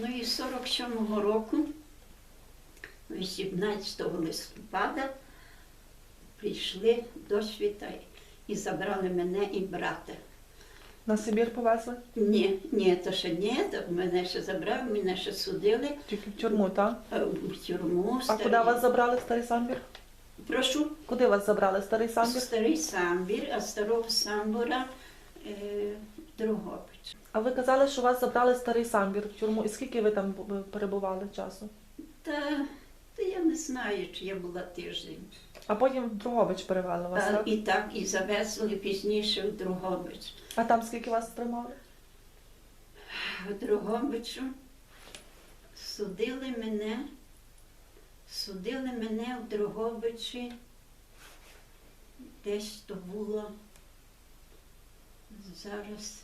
Ну і 47-го року, 18 листопада, прийшли до світа і забрали мене і брата. На Сибір повезли? Ні, ні, то ще ні, то мене ще забрав, мене ще судили Тільки в тюрму, так? е, в тюрму. А куди вас забрали в старий самбір? Прошу. Куди вас забрали? Старий самбір? Старий самбір, а старого самбура е, Дрогобич. А ви казали, що вас забрали старий самбір в тюрму. І скільки ви там перебували часу? Та, та я не знаю, чи я була тиждень. А потім в Дрогобич перевели вас, А, так? і так, і завезли пізніше в Дрогобич. А там скільки вас тримали? В Дрогобичу судили мене, судили мене в Дрогобичі. Десь то було зараз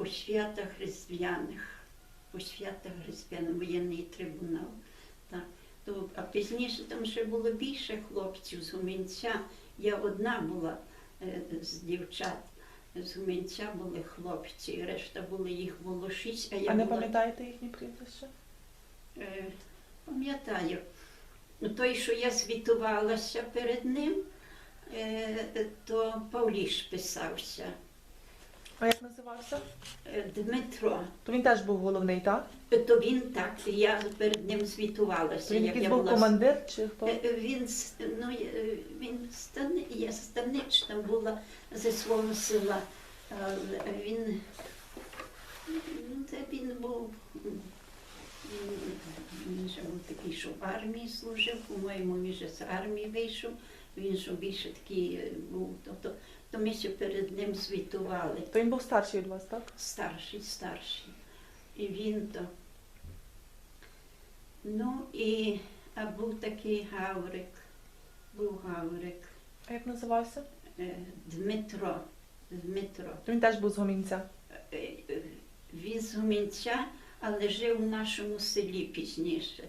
по святах різдвяних, по святах різдвяних, воєнний трибунал. Так. То, а пізніше там ще було більше хлопців з Гумінця. Я одна була е, з дівчат. З Гумінця були хлопці, решта були їх було шість, а я А не була пам'ятаєте їхні прізвища? Е, Пам'ятаю, той, що я звітувалася перед ним, е, то Павліш писався. А як називався? Е, Дмитро. То він теж був головний, так? Е, То він так, я перед ним звітувалася. Він як я був командир чи хто? Е, е, Він, ну, е, він стани, я станична була зі свого села. Він, ну, це він був, він же був такий, що в армії служив, по-моєму, він же з армії вийшов, він що більше такий е, був, тобто, то ми ще перед ним звітували. То він був старший від вас, так? Старший, старший. І він то. Ну і а був такий Гаврик, був Гаврик, А як називався? е, Дмитро. Дмитро. То він теж був з Гомінця. Е, Він з Гумінця, але жив в нашому селі пізніше.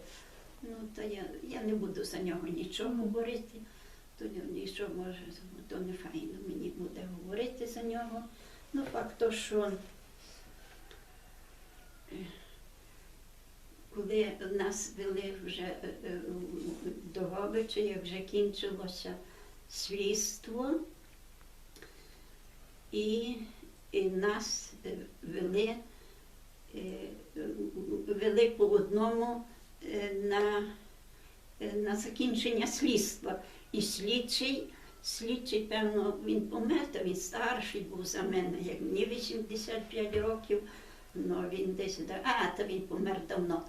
Ну, то я, я не буду за нього нічого говорити. То ні- нічого може, то не файно мені буде говорити за нього. Ну, факт то, що е, коли нас вели вже е, е, до Говича, як вже кінчилося слідство, і, і нас вели, вели по одному на, на закінчення слідства. І слідчий, слідчий, певно, він помер, та він старший був за мене, як мені 85 років, ну він десь, а, та він помер давно,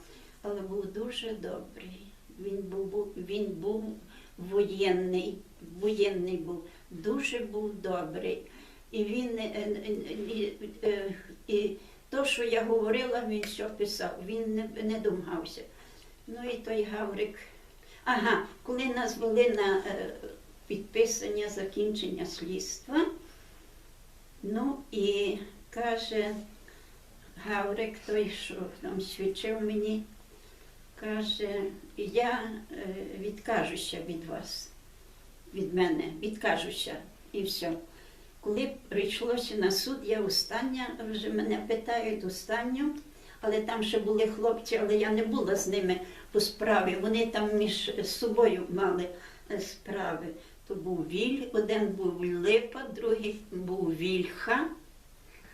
але був дуже добрий. Він був, він був воєнний, воєнний був, дуже був добрий. І він е, е, е, е, і то, що я говорила, він все писав, він не, не домагався. Ну і той Гаврик. Ага, коли нас вели на е, підписання закінчення слідства, ну і каже Гаврик, той, що там свідчив мені, каже, я е, відкажуся від вас, від мене, відкажуся і все. Коли прийшлося на суд, я остання, вже мене питають останню, але там ще були хлопці, але я не була з ними по справі. Вони там між собою мали е, справи. То був Віль, один був Липа, другий був Вільха.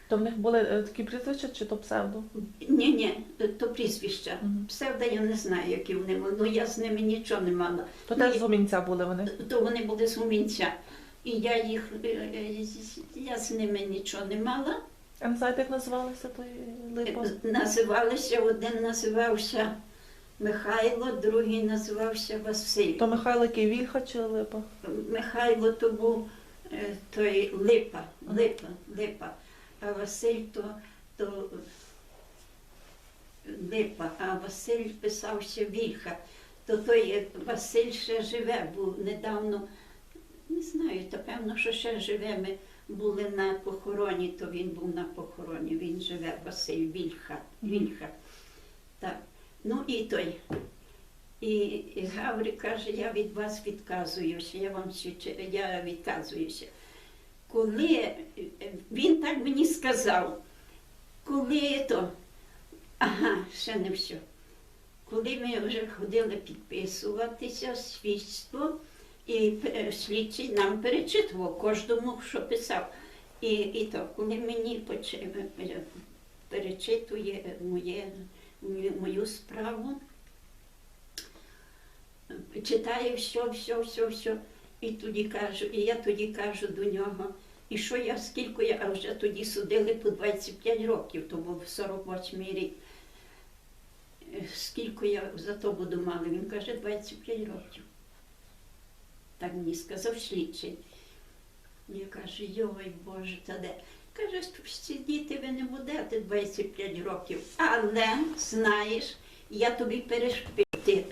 То в них були е, такі прізвища чи то псевдо? Ні, ні, то прізвища. Мгм. Псевда я не знаю, які вони були, ну я з ними нічого не мала. То Ну, теж і- з Гомінця були вони. то вони були з Гумінця. І я їх, е, е, я з ними нічого не мала. А не знаєте, як називалися той Липа? Називалися, один називався Михайло, другий називався Василь. То Михайло який Вільха чи Липа? Михайло то був е, той Липа, Липа, Липа, а Василь то, то Липа, а Василь писався Вільха. То той е, Василь ще живе, був недавно, не знаю, то певно, що ще живе. Ми були на похороні, то він був на похороні, він живе, Василь Вільха. Вільха. Так. Ну і той. І, і каже, я від вас відказуюся, я вам я відказуюся. Коли він так мені сказав, коли то Ага, ще не все. Коли ми вже ходили підписуватися, свідство, і е, слідчий нам перечитував кожному, що писав. І, і то, коли мені е, перечитує моє, мою, справу, читає все, все, все, все. І тоді кажу, і я тоді кажу до нього, і що я, скільки я, а вже тоді судили по 25 років, то був 48 рік. Е, Скільки я за то буду мали? Він каже, 25 років. Так мені сказав слідчий. Я кажу, йой Боже, та де? Каже, сидіти ви не будете 25 років, але знаєш, я тобі перешпити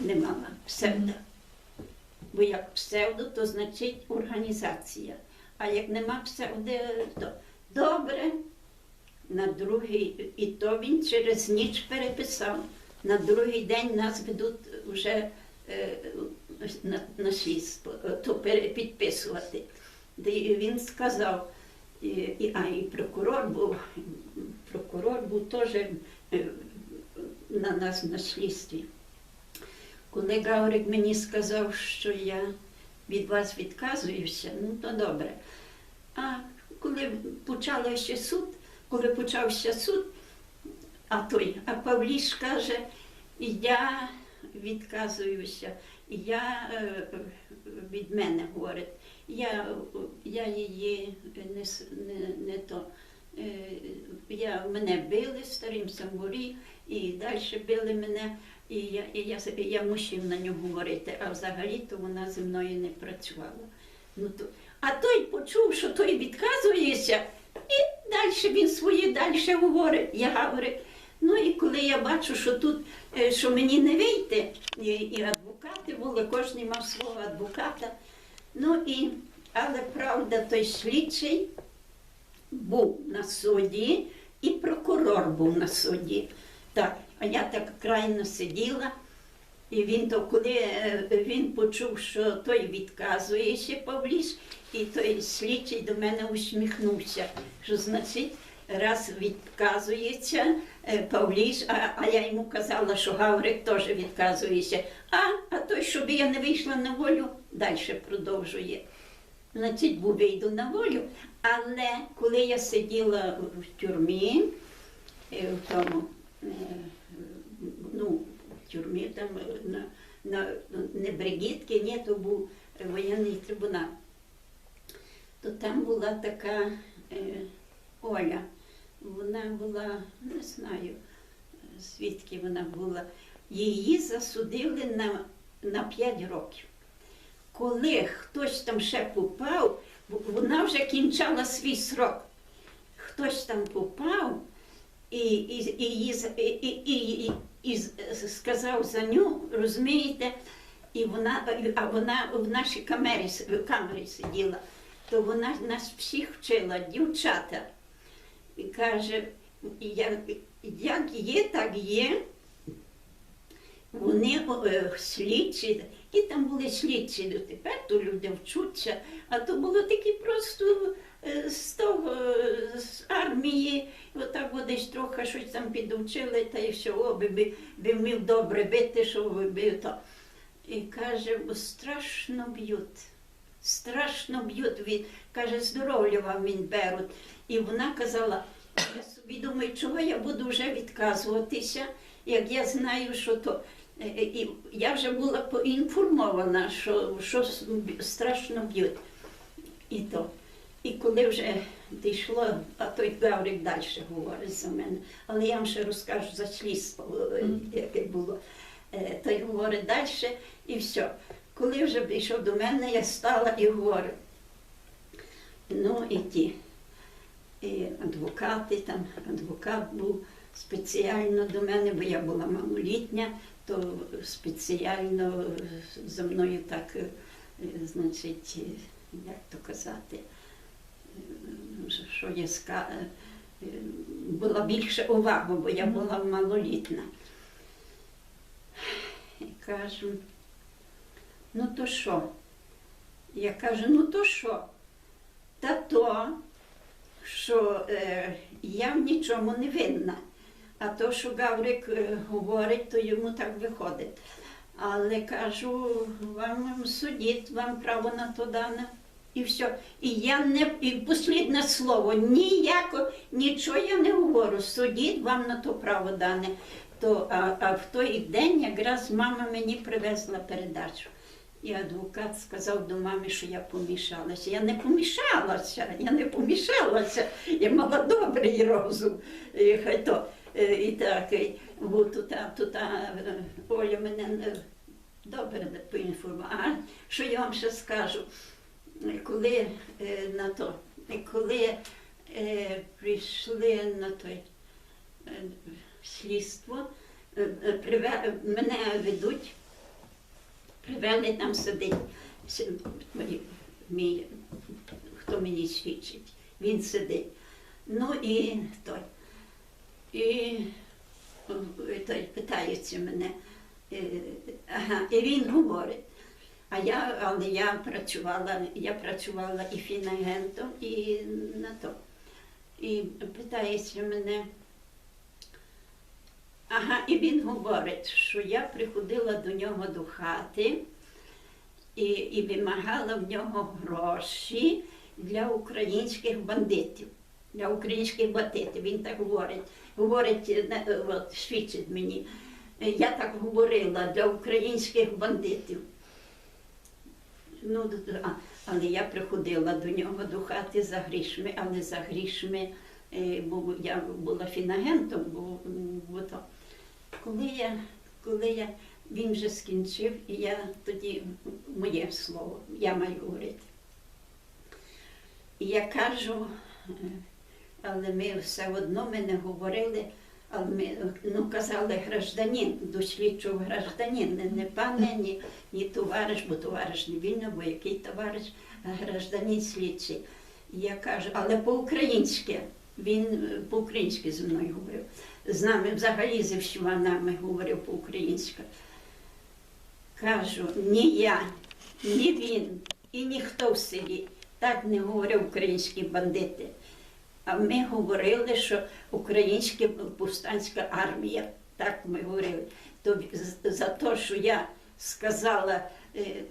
не мала псевдо. Бо як псевдо, то значить організація. А як нема псевдо, то добре. На другий, і то він через ніч переписав. На другий день нас ведуть вже е, на, на слідство, то пере- підписувати. Де він сказав, і, а і прокурор був, прокурор був теж е, на нас на слідстві. Коли Гаврик мені сказав, що я від вас відказуюся, ну то добре. А коли почався суд, коли почався суд, а той, а Павліш каже, я відказуюся, я е, від мене говорить, я, я її не, не, не то. е, Я, мене били в старім самурі і далі били мене, і я, і я, і я мусив на нього говорити, а взагалі-то вона зі мною не працювала. Ну, то, а той почув, що той відказується, і далі він своє далі говорить. Я говорю, ну і коли я бачу, що тут, е, що мені не вийти, і адвокати були, кожен мав свого адвоката. Ну і, але правда, той слідчий був на суді, і прокурор був на суді. Так, а я так крайно сиділа. І він то, коли е, він почув, що той відказується Павліш, і той слідчий до мене усміхнувся, що значить, раз відказується е, Павліш, а, а я йому казала, що Гаврик теж відказується. А, а той, щоб я не вийшла на волю, далі продовжує. Значить, бо вийду на волю. Але коли я сиділа в тюрмі, е, в тому, е, ну, в тюрмі там е, на, на не бригітки, ні, то був воєнний трибунал. То там була така Оля. Вона була, не знаю, звідки вона була. Її засудили на, на 5 років. Коли хтось там ще попав, вона вже кінчала свій срок. Хтось там попав і, і, і, і, і, сказав за ню, розумієте, і вона, а вона в нашій камері, камері сиділа, то вона нас всіх вчила, дівчата. І каже, як, як є, так є. Вони е, слідчі, і там були слідчі, ну, тепер то люди вчуться, а то було такі просто е, з того, е, з армії, отак от десь трохи щось там підучили, та й все, о, би, вмів добре бити, що би, то. І каже, «Бо страшно б'ють. Страшно б'ють, він каже, здоров'я вам він беруть. І вона казала, я собі думаю, чого я буду вже відказуватися, як я знаю, що то. Е, е, І я вже була поінформована, що, що страшно б'ють. І то. І коли вже дійшло, а той Гаврик далі говорить за мене, але я вам ще розкажу за слідство, е, яке було. Той говорить далі і все. Коли вже прийшов до мене, я стала і говорю. Ну і ті і адвокати, там адвокат був спеціально до мене, бо я була малолітня, то спеціально за мною так, е, значить, е, як то казати, е, що я ска... була більше увага, бо я була малолітна. І кажу, ну то що? Я кажу, ну то що? Та то, що е, я в нічому не винна. А то, що Гаврик е, говорить, то йому так виходить. Але кажу, вам судіть, вам право на то дане. І все. І я не і послідне слово, ніяко, нічого я не говорю. Судіть, вам на то право дане. То, а, а в той день якраз мама мені привезла передачу. І адвокат сказав до мами, що я помішалася. Я не помішалася, я не помішалася. Я мала добрий розум. І хай то. Е, І так, і, бо тут, тут Оля мене е, добре поінформувала. Що я вам ще скажу? Коли е, на то, коли прийшли на той слідство, мене ведуть, привели там сидить мій, хто мені свідчить, він сидить. Ну і той. І е, той питається мене. е, Ага, і він говорить. А я, але я працювала, я працювала і фінагентом, і на то. І питається мене. Ага, і він говорить, що я приходила до нього до хати і, і вимагала в нього гроші для українських бандитів. Для українських бандитів. Він так говорить. Говорить, е, е, от, свідчить мені. Я так говорила для українських бандитів. Ну, але я приходила до нього до хати за грішми, але за грішми, е, бо я була фінагентом, бо, бо то. Коли я, коли я, він вже скінчив, і я тоді моє слово, я маю говорити. І я кажу, але ми все одно ми не говорили, але ми ну, казали гражданин, до слідчого гражданин, не, не пане, ні, ні товариш, бо товариш не вільно, бо який товариш, а гражданин слідчий. Я кажу, але по-українськи. Він е, по-українськи зі мною говорив. З нами взагалі зі всіма нами говорив по-українськи. Кажу, ні я, ні він і ніхто в селі так не говорив українські бандити. А ми говорили, що українська повстанська армія, так ми говорили. То за те, що я сказала, е,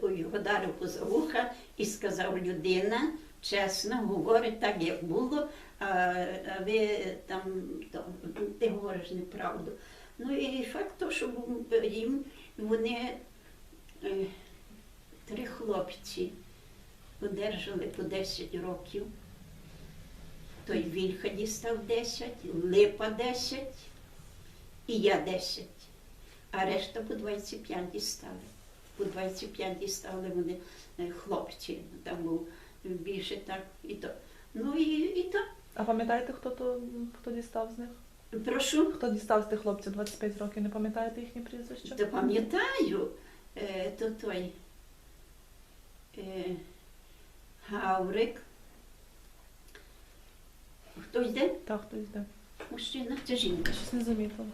то його дарив поза вуха і сказав людина, чесно, говорить так, як було, а, ви там то, ти говориш неправду. Ну і факт то, що їм вони е, три хлопці одержали по 10 років. Той Вільха дістав 10, Липа 10 і я 10. А решта по 25 дістали. По 25 дістали вони е, хлопці. Там був більше так і то. Ну і, і то. А пам'ятаєте, хто то хто дістав з них? Прошу. Хто дістав з тих хлопців 25 років? Не пам'ятаєте їхні прізвища? То пам'ятаю, е, то той е, Гаврик. Хто йде? Так, хто йде. Мужчина чи жінка? Щось не замітила.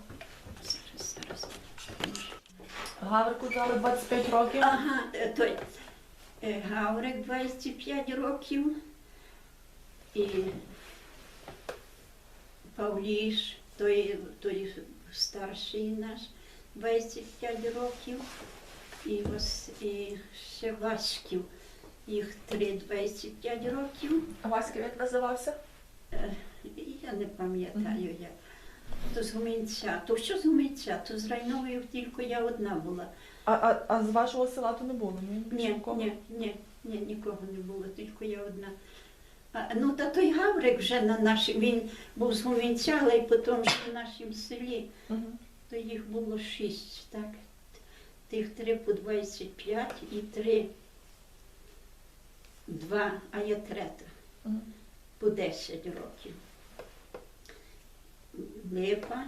Зараз, зараз. Гаврику дали 25 років. Ага, е, той е, Гаврик 25 років і Павліш, той, той старший наш 25 років, і, і ще Васьків, їх три 25 років. А Васька як називався? Е, Я не пам'ятаю як. То з Гумінця. То що з Гумінця? То з Райнової тільки я одна була. А, а, а з вашого села то не було? Ні, Ні, нікого? ні, ні, ні, нікого не було, тільки я одна. А, ну, та той Гаврик вже на нашій, він був з Гумінця, але й потім ще в нашому селі, Мгм. то їх було шість, так. Тих три по 25 і три, два, а я трета, по 10 років. Липа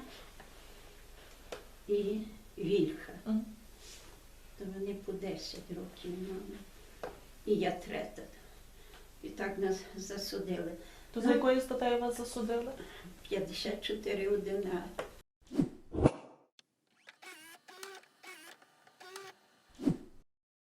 і Вільха. То вони по 10 років мали. І я трета. І так нас засудили. То за Ну. якою статтею вас засудили? 54 одина.